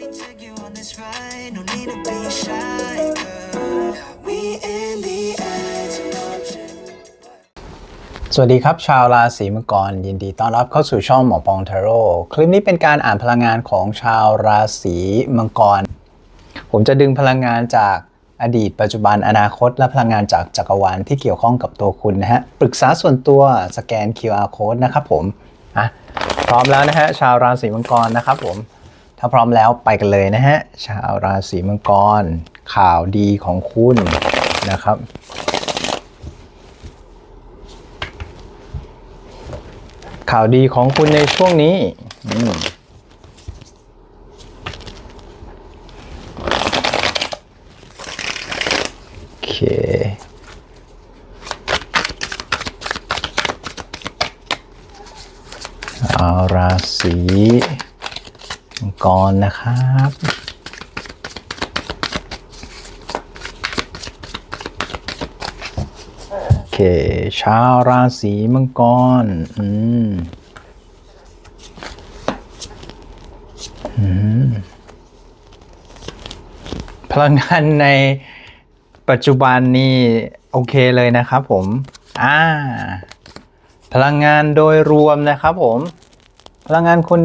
me take you on this ride. No need to be shy, girl. We in the edge of option. สวัสดีครับ ชาวราศีมังกร ยินดีต้อนรับเข้าสู่ช่องหมอปองทาโร่คลิปนี้เป็นการอ่านพลังงานของชาวราศีมังกร ผมจะดึงพลังงานจากอดีต ปัจจุบันอนาคต และพลังงานจากจักรวาลที่เกี่ยวข้องกับตัวคุณนะฮะปรึกษาส่วนตัวสแกน QR code นะครับผมอะพร้อมแล้วนะฮะชาวราศีมังกรนะครับผม ถ้าพร้อมแล้วไปกันเลยนะฮะ ชาวราศีมังกร ข่าวดีของคุณนะครับ ข่าวดีของคุณในช่วงนี้โอเคราศี กรนะครับโอเคชาวราศีมังกรอืมอืมพลังงานในปัจจุบันนี่โอเคเลยนะครับผม อ่า พลังงานโดยรวมนะครับผม พลังงานคุณ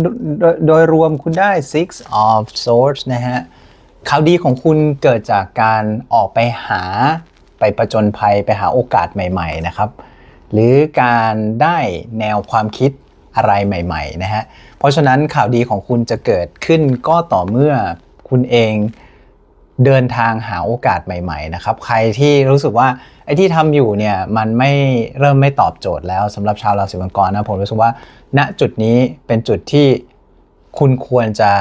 โดยรวมคุณได้ six of swords นะฮะข่าวดีของคุณเกิดจากการออกไปหาไปประจนภัยไปหาโอกาสใหม่ ๆ นะครับ หรือการได้แนวความคิดอะไรใหม่ ๆ นะฮะ เพราะฉะนั้นข่าวดีของคุณจะเกิดขึ้นก็ต่อเมื่อคุณเองเดินทางหาโอกาสใหม่ ๆ นะครับ ใครที่รู้สึกว่า ไอ้ที่ทำอยู่เนี่ยมันไม่เริ่มไม่ตอบโจทย์แล้วสำหรับชาวราศีมังกรนะผมรู้สึกว่า ณจุดนี้เป็นจุดที่คุณควรจะ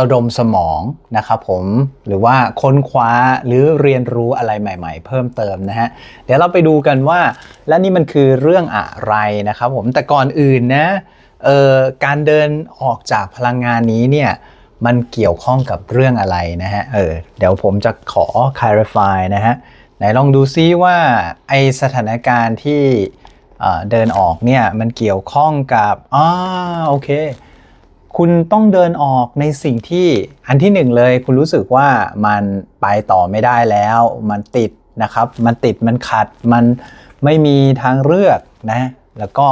ระดมสมองนะครับผมหรือว่าค้นคว้าหรือเรียนรู้อะไรใหม่ ๆ เพิ่มเติมนะฮะเดี๋ยวเราไปดูกันว่า และนี่มันคือเรื่องอะไรนะครับผมแต่ก่อนอื่นนะเอ่อการเดินออกจากพลังงานนี้เนี่ยมันเกี่ยวข้องกับเรื่องอะไรนะฮะเออเดี๋ยวผมจะขอ clarify นะฮะ ไหนลองดูซิว่าไอสถานการณ์ที่เดินออกเนี่ยมันเกี่ยวข้องกับอ่าโอเค คุณต้องเดินออกในสิ่งที่อันที่หนึ่งเลย คุณรู้สึกว่ามันไปต่อไม่ได้แล้ว มันติดนะครับ มันติดมันขัดมันไม่มีทางเลือกนะแล้วก็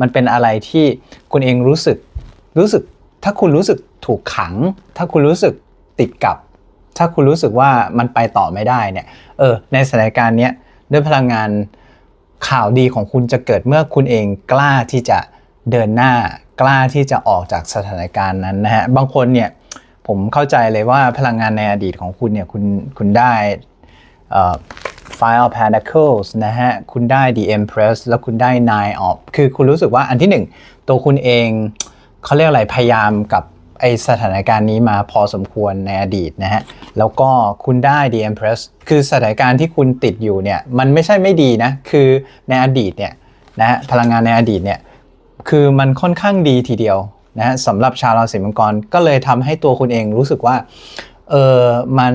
มันเป็นอะไรที่คุณเองรู้สึกรู้สึก ถ้าคุณรู้สึกถูกขัง ถ้าคุณรู้สึกติดกับ ถ้าคุณรู้สึกว่ามันไปต่อไม่ได้เนี่ย เออ ในสถานการณ์เนี้ยด้วยพลังงานข่าวดีของคุณจะเกิดเมื่อคุณเองกล้าที่จะเดินหน้ากล้าที่จะออกจากสถานการณ์นั้นนะฮะ บางคนเนี่ยผมเข้าใจเลยว่าพลังงานในอดีตของคุณเนี่ยคุณคุณได้เอ่อ Five of Pentacles นะฮะ คุณได้ The Empress แล้วคุณได้ Nine of คือคุณรู้สึกว่าอันที่หนึ่งตัวคุณเองเขาเรียกอะไรพยายามกับ ไอสถานการณ์นี้มาพอสมควรในอดีตนะฮะ แล้วก็คุณได้ The Empress คือสถานการณ์ที่คุณติดอยู่เนี่ย มันไม่ใช่ไม่ดีนะ คือในอดีตเนี่ยนะฮะพลังงานในอดีตเนี่ย คือมันค่อนข้างดีทีเดียวนะฮะสำหรับชาวราศีมังกรก็เลยทำให้ตัวคุณเองรู้สึกว่าเออมัน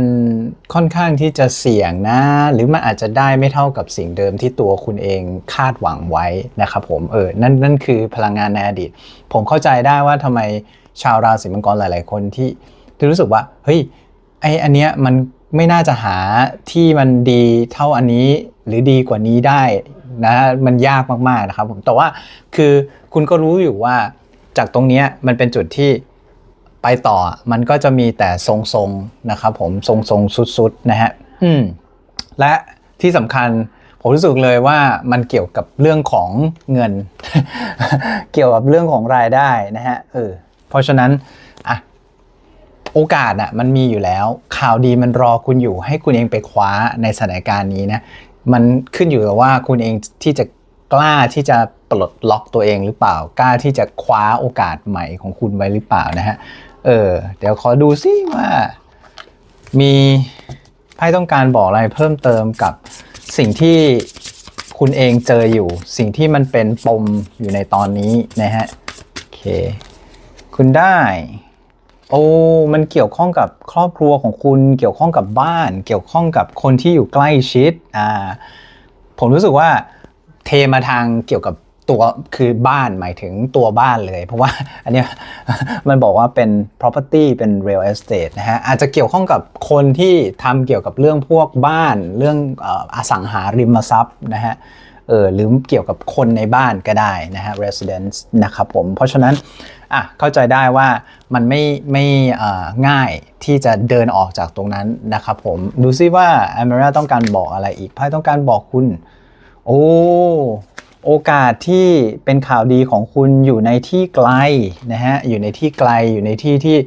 ค่อนข้างที่จะเสี่ยงนะ หรือมันอาจจะได้ไม่เท่ากับสิ่งเดิมที่ตัวคุณเองคาดหวังไว้นะครับผมเออนั่นนั่นคือพลังงานในอดีต ผมเข้าใจได้ว่าทำไม ชาวราศีมังกรหลาย ๆ คนที่ที่รู้สึกว่าเฮ้ยไออันเนี้ยมันไม่น่าจะหาที่มันดีเท่าอันนี้หรือดีกว่านี้ได้นะมันยากมากๆนะครับผมแต่ว่าคือคุณก็รู้อยู่ว่าจากตรงเนี้ยมันเป็นจุดที่ไปต่อมันก็จะมีแต่ทรงๆนะครับผมทรงๆสุดๆนะฮะอืมและที่สำคัญผมรู้สึกเลยว่ามันเกี่ยวกับเรื่องของเงิน เกี่ยวกับเรื่องของรายได้นะฮะเออ เพราะฉะนั้นอะโอกาสอะมันมีอยู่แล้ว ข่าวดีมันรอคุณอยู่ ให้คุณเองไปคว้าในสถานการณ์นี้นะมันขึ้นอยู่กับว่าคุณเองที่จะกล้าที่จะปลดล็อกตัวเองหรือเปล่า กล้าที่จะคว้าโอกาสใหม่ของคุณไว้หรือเปล่านะฮะเออเดี๋ยวขอดูซิว่า มีไพ่ต้องการบอกอะไรเพิ่มเติมกับสิ่งที่คุณเองเจออยู่ สิ่งที่มันเป็นปมอยู่ในตอนนี้นะฮะโอเค คุณได้ โอ้มันเกี่ยวข้องกับครอบครัวของคุณ เกี่ยวข้องกับบ้าน เกี่ยวข้องกับคนที่อยู่ใกล้ชิดอ่าผมรู้สึกว่าเทมาทางเกี่ยวกับ ตัวคือบ้านหมายถึงตัวบ้านเลย เพราะว่าอันเนี้ยมันบอกว่าเป็น property เป็น real estate นะฮะอาจจะเกี่ยวข้องกับคนที่ทำเกี่ยวกับเรื่องพวกบ้าน เรื่องอสังหาริมทรัพย์นะฮะเออหรือเกี่ยวกับคนในบ้านก็ได้นะฮะ residence นะครับผม เพราะฉะนั้นอะเข้าใจได้ว่ามันไม่ไม่ง่ายที่จะเดินออกจากตรงนั้นนะครับผม ดูซิว่า a m e r a ต้องการบอกอะไรอีกไพ่ต้องการบอกคุณ โอ้ โอกาสที่เป็นข่าวดีของคุณอยู่ในที่ไกลนะฮะอยู่ในที่ไกลอยู่ในที่ที่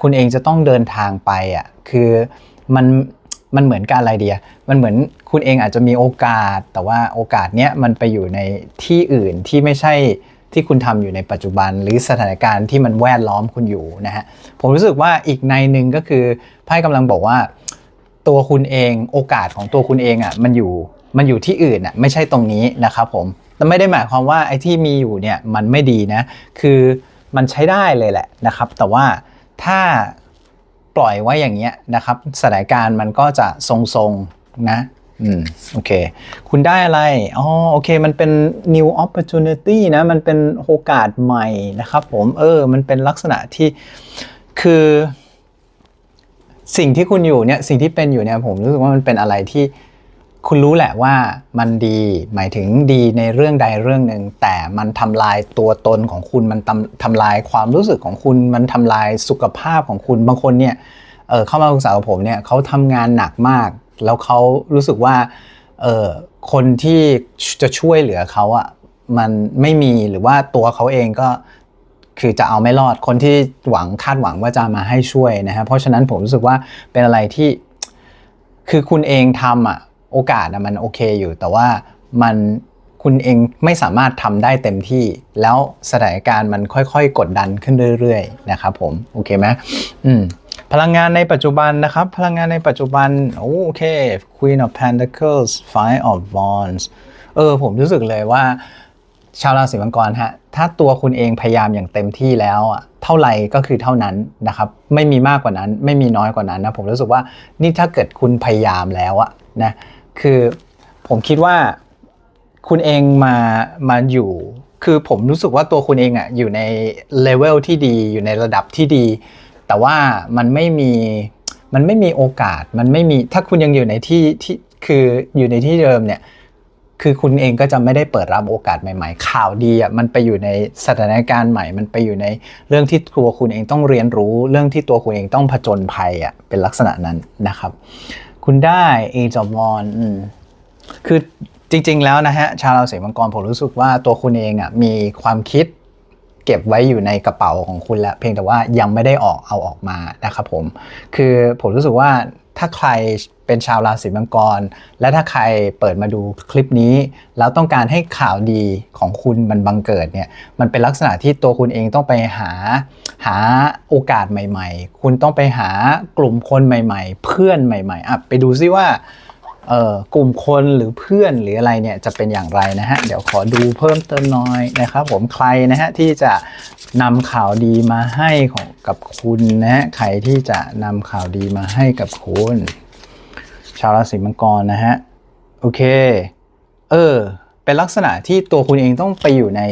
คุณเองจะต้องเดินทางไปอะคือมันมันเหมือนการอะไรเดียมันเหมือนคุณเองอาจจะมีโอกาส แต่ว่าโอกาสเนี้ยมันไปอยู่ในที่อื่นที่ไม่ใช่ที่คุณทำอยู่ในปัจจุบัน หรือสถานการณ์ที่มันแวดล้อมคุณอยู่นะฮะผมรู้สึกว่าอีกในหนึ่งก็คือไพ่กำลังบอกว่า ตัวคุณเองโอกาสของตัวคุณเองอะมันอยู่มันอยู่ที่อื่นอะไม่ใช่ตรงนี้นะครับผม แต่ไม่ได้หมายความว่าไอ้ที่มีอยู่เนี่ยมันไม่ดีนะ คือมันใช้ได้เลยแหละนะครับ แต่ว่าถ้าปล่อยไว้อย่างเงี้ยนะครับสถานการณ์มันก็จะทรงๆนะอืมโอเค คุณได้อะไร อ๋อ โอเค มันเป็น new opportunity นะ มันเป็นโอกาสใหม่นะครับผม เออ มันเป็นลักษณะที่ คือ สิ่งที่คุณอยู่เนี่ย สิ่งที่เป็นอยู่เนี่ย ผมรู้สึกว่ามันเป็นอะไรที่ คุณรู้แหละว่ามันดีหมายถึงดีในเรื่องใดเรื่องหนึ่ง แต่มันทำลายตัวตนของคุณมันทำทำลายความรู้สึกของคุณมันทำลายสุขภาพของคุณบางคนเนี่ยเเข้ามาปรึกษากับผมเนี่ยเขาทำงานหนักมาก แล้วเขารู้สึกว่าคนที่จะช่วยเหลือเขาอะมันไม่มีหรือว่าตัวเขาเองก็คือจะเอาไม่รอดคนที่หวังคาดหวังว่าจะมาให้ช่วยนะฮะเพราะฉะนั้นผมรู้สึกว่าเป็นอะไรที่คือคุณเองทำอะ โอกาสมันโอเคอยู่ แต่ว่ามันคุณเองไม่สามารถทำได้เต็มที่ แล้วสถานการณ์มันค่อยๆ กดดันขึ้นเรื่อยๆ นะครับผม โอเคไหมอืมพลังงานในปัจจุบันนะครับ พลังงานในปัจจุบัน โอเค Queen of Pentacles Five of Wands เออ ผมรู้สึกเลยว่า ชาวราศีมังกรฮะ ถ้าตัวคุณเองพยายามอย่างเต็มที่แล้วอะเท่าไหร่ก็คือเท่านั้นนะครับ ไม่มีมากกว่านั้น ไม่มีน้อยกว่านั้นนะ ผมรู้สึกว่านี่ถ้าเกิดคุณพยายามแล้วอะนะ คือผมคิดว่าคุณเองมามาอยู่ คือผมรู้สึกว่าตัวคุณเองอะอยู่ในเลเวลที่ดีอยู่ในระดับที่ดี แต่ว่ามันไม่มีมันไม่มีโอกาสมันไม่มีถ้าคุณยังอยู่ในที่ที่คืออยู่ในที่เดิมเนี่ยคือคุณเองก็จะไม่ได้เปิดรับโอกาสใหม่ ๆ ข่าวดีอะมันไปอยู่ในสถานการณ์ใหม่ มันไปอยู่ในเรื่องที่ตัวคุณเองต้องเรียนรู้ เรื่องที่ตัวคุณเองต้องผจญภัยอะเป็นลักษณะนั้นนะครับ คุณได้ Age of Wands อืมคือจริง ๆ แล้วนะฮะ ชาวราศีมังกรผมรู้สึกว่าตัวคุณเองอะมีความคิดเก็บไว้อยู่ในกระเป๋าของคุณแล้ว เพียงแต่ว่ายังไม่ได้ออกเอาออกมานะครับผม คือผมรู้สึกว่า ถ้าใครเป็นชาวราศีมังกร และถ้าใครเปิดมาดูคลิปนี้ แล้วต้องการให้ข่าวดีของคุณมันบังเกิดเนี่ยมันเป็นลักษณะที่ตัวคุณเองต้องไปหาหาโอกาสใหม่ ๆ คุณต้องไปหากลุ่มคนใหม่ ๆ เพื่อนใหม่ๆอะไปดูซิว่าเอ่อกลุ่มคนหรือเพื่อนหรืออะไรเนี่ยจะเป็นอย่างไรนะฮะ เดี๋ยวขอดูเพิ่มเติมน้อยนะครับผมใครนะฮะที่จะนำข่าวดีมาให้ของ กับคุณนะฮะใครที่จะนำข่าวดีมาให้กับคุณ ชาวราศีมังกรนะฮะ โอเค เออ เป็นลักษณะที่ตัวคุณเองต้องไปอยู่ใน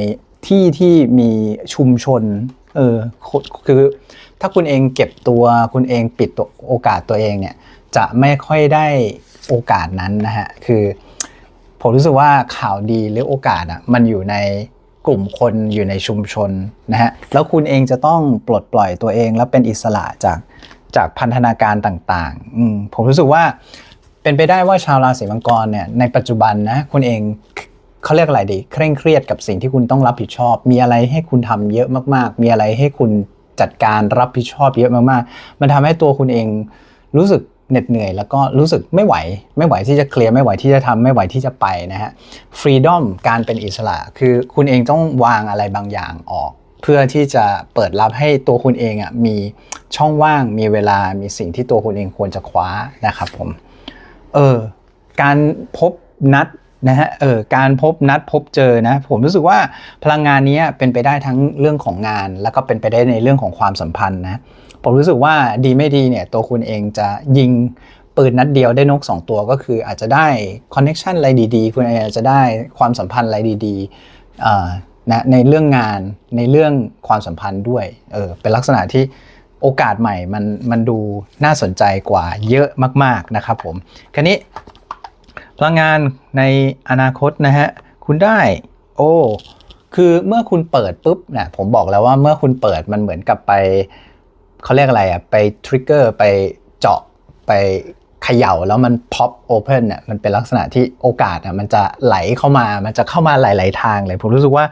ที่ที่มีชุมชน เออ คือถ้าคุณเองเก็บตัวคุณเองปิดตัวโอกาสตัวเองเนี่ย จะไม่ค่อยได้โอกาสนั้นนะฮะ คือ ผมรู้สึกว่าข่าวดีหรือโอกาสอะ มันอยู่ใน กลุ่มคนอยู่ในชุมชนนะฮะแล้วคุณเองจะต้องปลดปล่อยตัวเอง แล้วเป็นอิสระจากจากพันธนาการต่างๆ ผมรู้สึกว่าเป็นไปได้ว่าชาวราศีมังกรเนี่ยในปัจจุบันนะคุณเองเขาเรียกอะไรดี เคร่งเครียดกับสิ่งที่คุณต้องรับผิดชอบ มีอะไรให้คุณทำเยอะมากๆ มีอะไรให้คุณจัดการรับผิดชอบเยอะมากๆ มันทำให้ตัวคุณเองรู้สึก เหน็ดเหนื่อย แล้วก็รู้สึกไม่ไหว ไม่ไหวที่จะเคลียร์ไม่ไหวที่จะทำไม่ไหวที่จะไปนะฮะฟรีดอมการเป็นอิสระ คือคุณเองต้องวางอะไรบางอย่างออก เพื่อที่จะเปิดรับให้ตัวคุณเองอะมีช่องว่างมีเวลามีสิ่งที่ตัวคุณเองควรจะคว้านะครับผมเออการพบนัดนะฮะเออการพบนัดพบเจอนะผมรู้สึกว่าพลังงานนี้เป็นไปได้ทั้งเรื่องของงาน แล้วก็เป็นไปได้ในเรื่องของความสัมพันธ์นะ ผมรู้สึกว่าดีไม่ดีเนี่ยตัวคุณเองจะยิงปืนนัดเดียวได้นก 2 ตัวก็คืออาจจะได้คอนเน็ชันอะไรดีๆ คุณอาจจะได้ความสัมพันธ์อะไรดีๆนะในเรื่องงานในเรื่องความสัมพันธ์ด้วยเออเป็นลักษณะที่โอกาสใหม่มันมันดูน่าสนใจกว่าเยอะมาก ๆนะครับผมคราวนี้พลังงานในอนาคตนะฮะคุณได้โอ้คือเมื่อคุณเปิดปุ๊บเนี่ยผมบอกแล้วว่าเมื่อคุณเปิดมันเหมือนกับไป เขาเรียกอะไรอะไปทริกเกอร์ไปเจาะไปเขย่าแล้วมัน pop open เนี่ยมันเป็นลักษณะที่โอกาสอะมันจะไหลเข้ามามันจะเข้ามาหลาย ๆ ทางเลย ผมรู้สึกว่า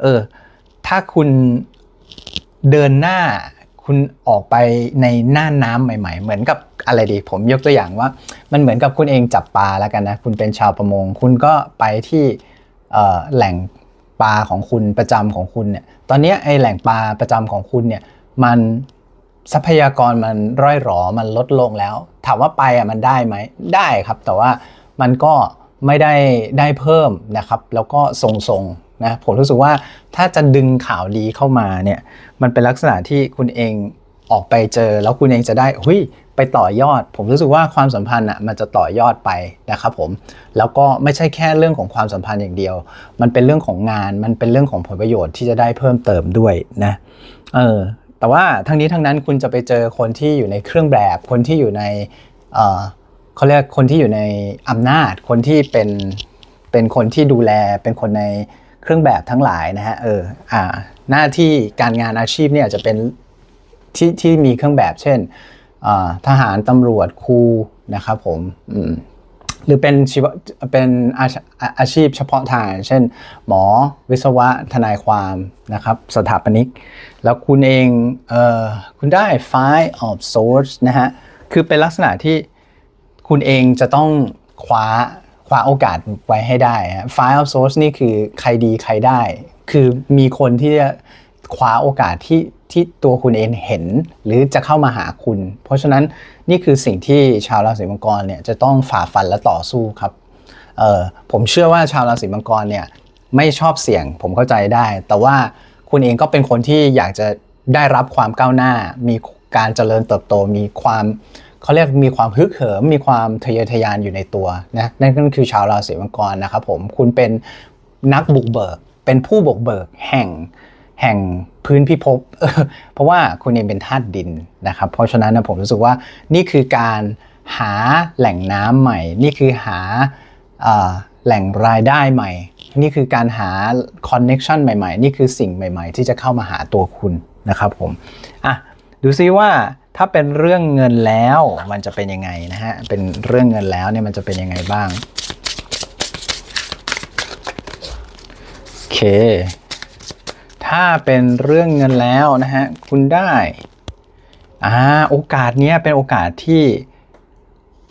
เออ ถ้าคุณเดินหน้าคุณออกไปในหน้าน้ำใหม่ ๆ เหมือนกับอะไรดี ผมยกตัวอย่างว่า มันเหมือนกับคุณเองจับปลาแล้วกันนะ คุณเป็นชาวประมง คุณก็ไปที่แหล่งปลาของคุณประจำของคุณเนี่ย ตอนนี้ไอแหล่งปลาประจำของคุณเนี่ยมัน ทรัพยากรมันร่อยหรอมันลดลงแล้ว ถามว่าไปอะมันได้ไหมได้ครับ แต่ว่ามันก็ไม่ได้ได้เพิ่มนะครับ แล้วก็ทรงๆนะผมรู้สึกว่าถ้าจะดึงข่าวดีเข้ามาเนี่ยมันเป็นลักษณะที่คุณเองออกไปเจอ แล้วคุณเองจะได้หุยไปต่อยอด ผมรู้สึกว่าความสัมพันธ์อะมันจะต่อยอดไปนะครับผมแล้วก็ไม่ใช่แค่เรื่องของความสัมพันธ์อย่างเดียว มันเป็นเรื่องของงานมันเป็นเรื่องของผลประโยชน์ที่จะได้เพิ่มเติมด้วยนะเออ แต่ว่าทั้งนี้ทั้งนั้นคุณจะไปเจอคนที่อยู่ในเครื่องแบบ คนที่อยู่ในเออเขาเรียกคนที่อยู่ในอำนาจ คนที่เป็นเป็นคนที่ดูแล เป็นคนในเครื่องแบบทั้งหลายนะฮะเอออ่าหน้าที่การงานอาชีพเนี่ยจะเป็นที่ที่มีเครื่องแบบ เช่นอ่าทหารตำรวจครูนะครับผมอืม หรือเป็นชีวเป็นอาชอาอาชีพเฉพาะทาง เช่น หมอวิศวะทนายความนะครับ สถาปนิก แล้วคุณเองเออคุณได้ file of source นะฮะ คือเป็นลักษณะที่คุณเองจะต้องคว้าคว้าโอกาสไว้ให้ได้ฮะ file of source นี่คือใครดีใครได้ คือมีคนที่จะคว้าโอกาสที่ ที่ตัวคุณเองเห็นหรือจะเข้ามาหาคุณ เพราะฉะนั้นนี่คือสิ่งที่ชาวราศีมังกรเนี่ยจะต้องฝ่าฟันและต่อสู้ครับเออผมเชื่อว่าชาวราศีมังกรเนี่ยไม่ชอบเสี่ยงผมเข้าใจได้ แต่ว่าคุณเองก็เป็นคนที่อยากจะได้รับความก้าวหน้า มีการเจริญเติบโต มีความเขาเรียกมีความฮึกเหิม มีความทะเยอทะยานอยู่ในตัวนะนั่นก็คือชาวราศีมังกรนะครับผมคุณเป็นนักบุกเบิก เป็นผู้บุกเบิกแห่งแห่ง พื้นพิภพเพราะว่าคุณเองเป็นธาตุดินนะครับ เพราะฉะนั้นนะผมรู้สึกว่านี่คือการหาแหล่งน้ำใหม่ นี่คือหาแหล่งรายได้ใหม่ นี่คือการหาคอนเน็ชันใหม่ๆ นี่คือสิ่งใหม่ ๆ ที่จะเข้ามาหาตัวคุณนะครับผมอะดูซิว่าถ้าเป็นเรื่องเงินแล้วมันจะเป็นยังไงนะฮะ เป็นเรื่องเงินแล้วเนี่ยมันจะเป็นยังไงบ้างโอเค ถ้าเป็นเรื่องเงินแล้วนะฮะคุณได้อ่าโอกาสเนี้ยเป็นโอกาสที่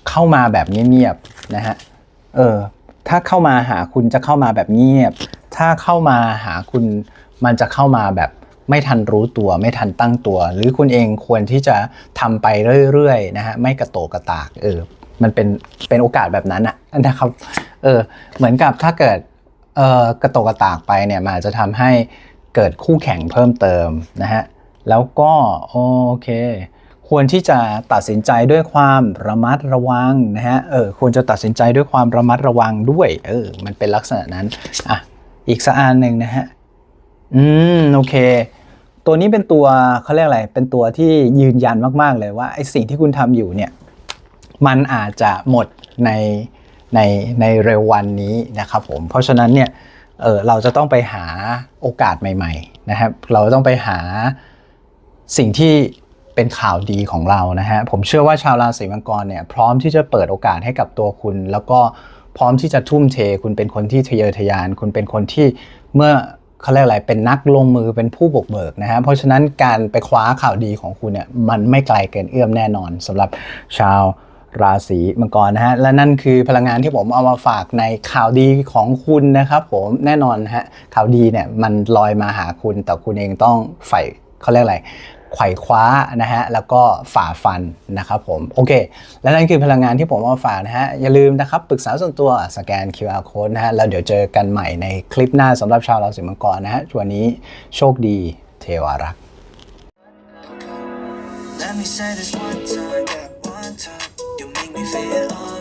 เข้ามาแบบเงียบๆนะฮะเออถ้าเข้ามาหาคุณจะเข้ามาแบบเงียบ ถ้าเข้ามาหาคุณมันจะเข้ามาแบบไม่ทันรู้ตัวไม่ทันตั้งตัว หรือคุณเองควรที่จะทำไปเรื่อยๆนะฮะไม่กระโตกกระตากเออมันเป็นเป็นโอกาสแบบนั้นอะนะครับเออเหมือนกับถ้าเกิดเออกระโตกกระตากไปเนี่ยมันอาจจะทำให้ เกิดคู่แข่งเพิ่มเติมนะฮะแล้วก็โอเค ควรที่จะตัดสินใจด้วยความระมัดระวังนะฮะเออควรจะตัดสินใจด้วยความระมัดระวังด้วยเออมันเป็นลักษณะนั้นอะอีกสักอันหนึ่งนะฮะอืมโอเค ตัวนี้เป็นตัวเขาเรียกอะไร เป็นตัวที่ยืนยันมากๆเลยว่าไอ้สิ่งที่คุณทำอยู่เนี่ยมันอาจจะหมดในในในเร็ววันนี้นะครับผมเพราะฉะนั้นเนี่ย เออเราจะต้องไปหาโอกาสใหม่ๆนะครับ เราต้องไปหาสิ่งที่เป็นข่าวดีของเรานะฮะผมเชื่อว่าชาวราศีมังกรเนี่ยพร้อมที่จะเปิดโอกาสให้กับตัวคุณ แล้วก็พร้อมที่จะทุ่มเท คุณเป็นคนที่ทะเยอทะยาน คุณเป็นคนที่เมื่อเขาเรียกอะไรเป็นนักลงมือเป็นผู้บุกเบิกนะฮะเพราะฉะนั้นการไปคว้าข่าวดีของคุณเนี่ยมันไม่ไกลเกินเอื้อมแน่นอนสำหรับชาว ราศีมังกรนะฮะ และนั่นคือพลังงานที่ผมเอามาฝากในข่าวดีของคุณนะครับผมแน่นอนฮะข่าวดีเนี่ยมันลอยมาหาคุณ แต่คุณเองต้องใฝ่เขาเรียกอะไรไขว่คว้านะฮะแล้วก็ฝ่าฟันนะครับผมโอเค และนั่นคือพลังงานที่ผมเอามาฝากนะฮะ อย่าลืมนะครับปรึกษาส่วนตัวสแกน QR code นะฮะ แล้วเดี๋ยวเจอกันใหม่ในคลิปหน้าสำหรับชาวราศีมังกรนะฮะวันนี้โชคดีเทวารักษ์ Let me say this one time, yeah, one